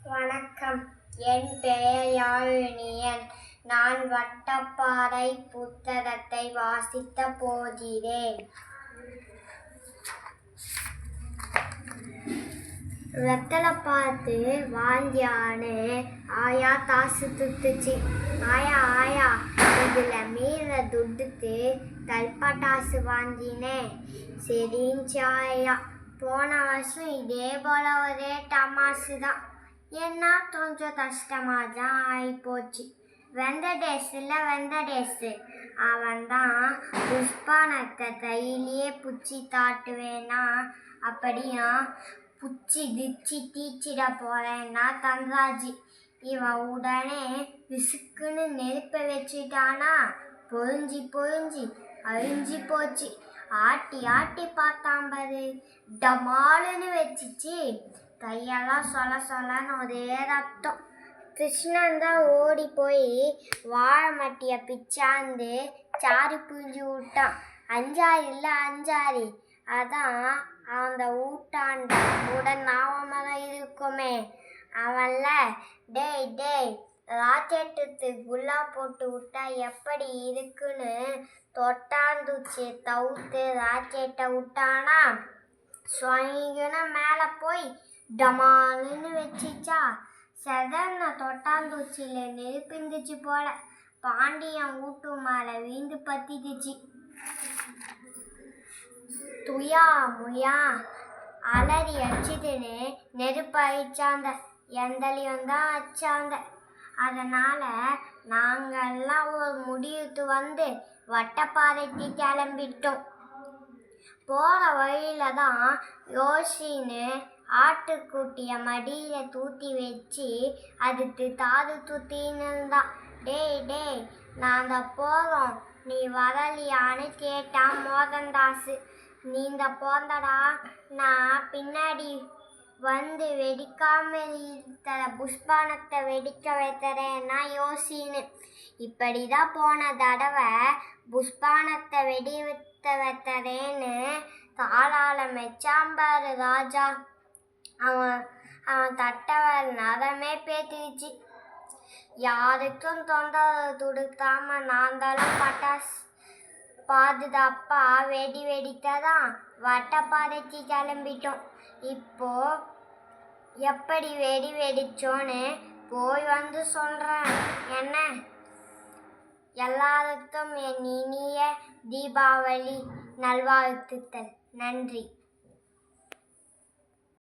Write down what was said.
வணக்கம். என் பெயர் யாழினியன் நான் வட்டப்பாறை புத்தகத்தை வாசித்த போகிறேன் வெத்தலை பார்த்து வாங்கியான்னு ஆயா தாசு துத்துச்சு. ஆயா ஆயா இதில் மீற துட்டுத்து தல்பட்டாசு வாங்கினேன் சரிஞ்சு ஆயா போன வருஷம் இதே போல ஒரே டமாசு தான் என்ன கொஞ்சம் கஷ்டமாக தான் ஆகிப்போச்சு வெங்கடேஷ் இல்லை வெங்கடேஷ் அவன் தான் புஷ்பானத்தை கையிலேயே பிடிச்சி தாட்டுவேனா? அப்படியா? புச்சி திச்சி தீச்சிட போகிறேன்னா தன்ராஜி. இவன் உடனே விசுக்குன்னு நெருப்பை வச்சுட்டானா? பொழிஞ்சி பொழிஞ்சி அழிஞ்சி போச்சு. ஆட்டி ஆட்டி பார்த்தாம்பது டமாலுன்னு வச்சிச்சு. கையெல்லாம் சொல சொலன்னு ஒரே ரத்தம். கிருஷ்ணன் தான் ஓடி போய் வாழை மட்டியை பிச்சாந்து சாரி புரிஞ்சு விட்டான். அஞ்சாறு இல்லை அஞ்சாரி அதான் அந்த ஊட்டாண்ட உடன் நாவமெல்லாம் இருக்குமே. அவன்ல டேய் டேய் ராக்கெட்டுக்குள்ளா குல்லா போட்டு விட்டா எப்படி இருக்குன்னு தொட்டாந்துச்சு. தவுத்து ராக்கெட்டை விட்டானா? ஸ்வங்கின்னு மேலே போய் டமாலுன்னு வச்சிச்சா? செதர்ன தொட்டாந்தூச்சியில் நெருப்பிந்துச்சு போல பாண்டியன் வீட்டு மேலே வீந்து பத்திடுச்சு துயா முயா அலறி அடிச்சுதுன்னு நெருப்பு அழிச்சாங்க எந்தலையும் தான் அடிச்சாங்க. அதனால் நாங்கள்லாம் ஒரு முடிவுக்கு வந்து வட்டப்பாதைக்கு கிளம்பிட்டோம். போகிற வழியில தான் யோசின்னு ஆட்டுக்குட்டிய மடியில் தூத்தி வச்சு அதுக்கு தாது தூத்தின்னு இருந்தான் டேய் டேய் நாங்கள் போகிறோம் நீ வரலையான்னு கேட்டான் நீ நீந்த போந்தடா. நான் பின்னாடி வந்து வெடிக்காம இருக்கிற புஷ்பானத்தை வெடிக்க வைத்தரேன்னா யோசின்னு. இப்படி தான் போன தடவை புஷ்பானத்தை வெடி வைத்த தாளாள காலால மெச்சாம்பாரு ராஜா. அவன் அவன் தட்டவர் நரமே பேத்திருச்சு. யாருக்கும் தொந்தரவு கொடுக்காம நாங்களும் பட்டாஸ் பாதுகாப்பா வெடி வெடித்ததான் வட்டப்பாதைக்கு கிளம்பிட்டோம். இப்போ எப்படி வெடி வெடிச்சோன்னு போய் வந்து சொல்கிறேன் என்ன? எல்லாருக்கும் என் இனிய தீபாவளி நல்வாழ்த்துக்கள். நன்றி.